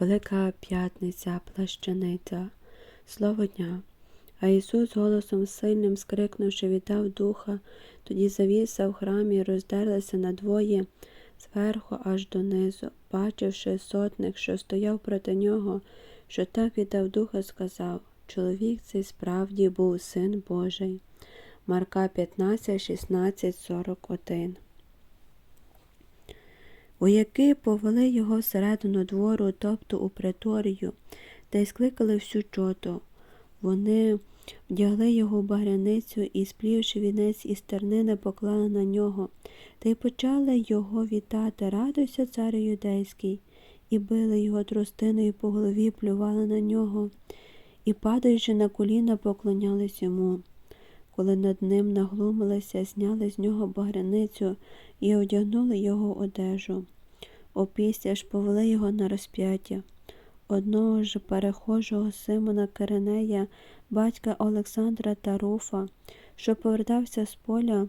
Велика п'ятниця, плащаниця, слово дня. А Ісус голосом сильним, скрикнувши, віддав духа, тоді завіса в храмі роздерлася надвоє, зверху аж донизу, бачивши сотник, що стояв проти нього, що так віддав духа, сказав Чоловік цей справді був син Божий. Марка 15, 16, 41 Вояки повели його всередину двору, тобто у преторію, та й скликали всю чоту. Вони вдягли його в багряницю і, сплівши вінець із тернини, поклали на нього, та й почали його вітати, радуйся, царю юдейський, і били його тростиною по голові, плювали на нього, і, падаючи на коліна, поклонялись йому. Коли над ним наглумилися, зняли з нього багряницю і одягнули його одежу. Опісля ж повели його на розп'яття. Одного ж перехожого Симона Киринея, батька Олександра та Руфа, що повертався з поля,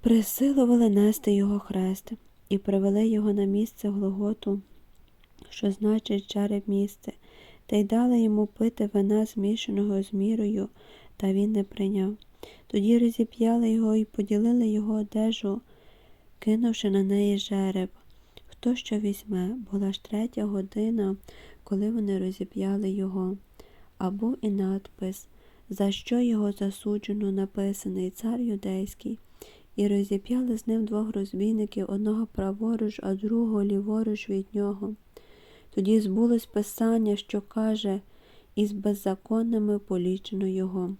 присилували нести його хрест і привели його на місце Глоготу, що значить череп місце, та й дали йому пити вина, змішаного з мірою, та він не прийняв. Тоді розіп'яли його і поділили його одежу, кинувши на неї жереб. Хто що візьме, була ж третя година, коли вони розіп'яли його, а був і надпис, за що його засуджено написаний цар юдейський, і розіп'яли з ним двох розбійників, одного праворуч, а другого ліворуч від нього. Тоді збулось писання, що каже, із беззаконними полічено його.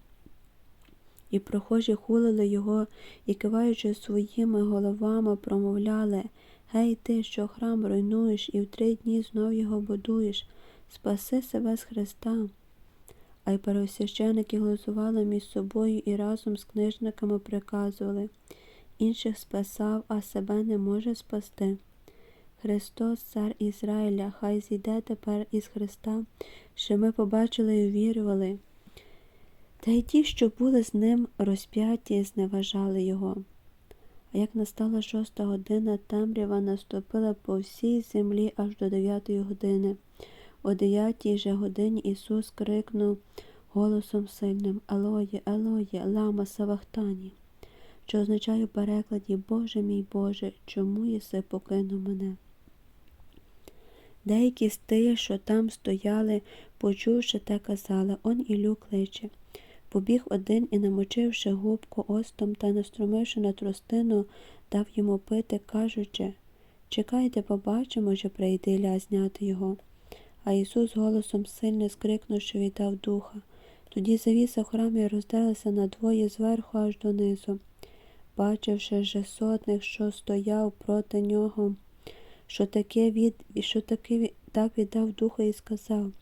І прохожі хулили його і, киваючи своїми головами, промовляли Гей, ти, що храм руйнуєш, і в три дні знов його будуєш, спаси себе з Христа. А й первосвященики голосували між собою і разом з книжниками приказували інших спасав, а себе не може спасти. Христос, цар Ізраїля, хай зійде тепер із Христа, що ми побачили і увірували. Та й ті, що були з ним розп'яті, зневажали його. А як настала шоста година, темрява наступила по всій землі аж до дев'ятої години. О дев'ятій же годині Ісус крикнув голосом сильним Елоє, Елоє, лама Савахтані, що означає в перекладі Боже мій Боже, чому єси покинув мене? Деякі з тих, що там стояли, почувши те, казали Он Ілю кличе. Побіг один і, намочивши губку остом та настромивши на тростину, дав йому пити, кажучи Чекайте, побачимо, що прийде Ілля зняти його. А Ісус голосом сильно скрикнув, що віддав духа. Тоді завіса в храмі роздалася надвоє зверху аж донизу. Бачивши же сотник, що стояв проти нього, що таке від, що таки так віддав духа і сказав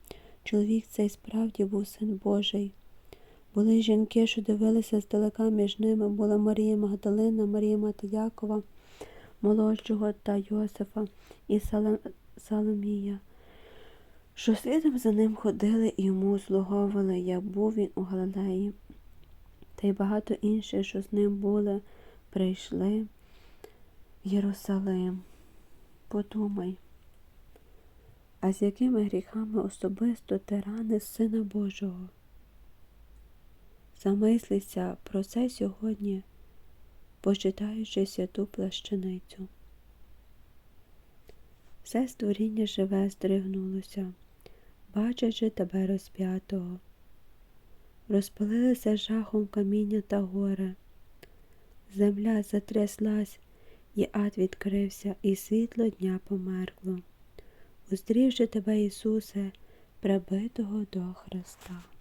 Чоловік цей справді був син Божий. Були жінки, що дивилися здалека між ними, була Марія Магдалина, Марія Мати Якова, молодшого та Йосифа і Соломія, що слідом за ним ходили і йому слуговували, як був він у Галилеї. Та й багато інших, що з ним були, прийшли в Єрусалим. Подумай, а з якими гріхами особисто ти раниш Сина Божого? Замислися про це сьогодні, почитаючи святу плащаницю. Все створіння живе здригнулося, бачачи тебе розп'ятого. Розпалилися жахом каміння та горе. Земля затряслась, і ад відкрився, і світло дня померкло. Уздрівши тебе, Ісусе, прибитого до Христа.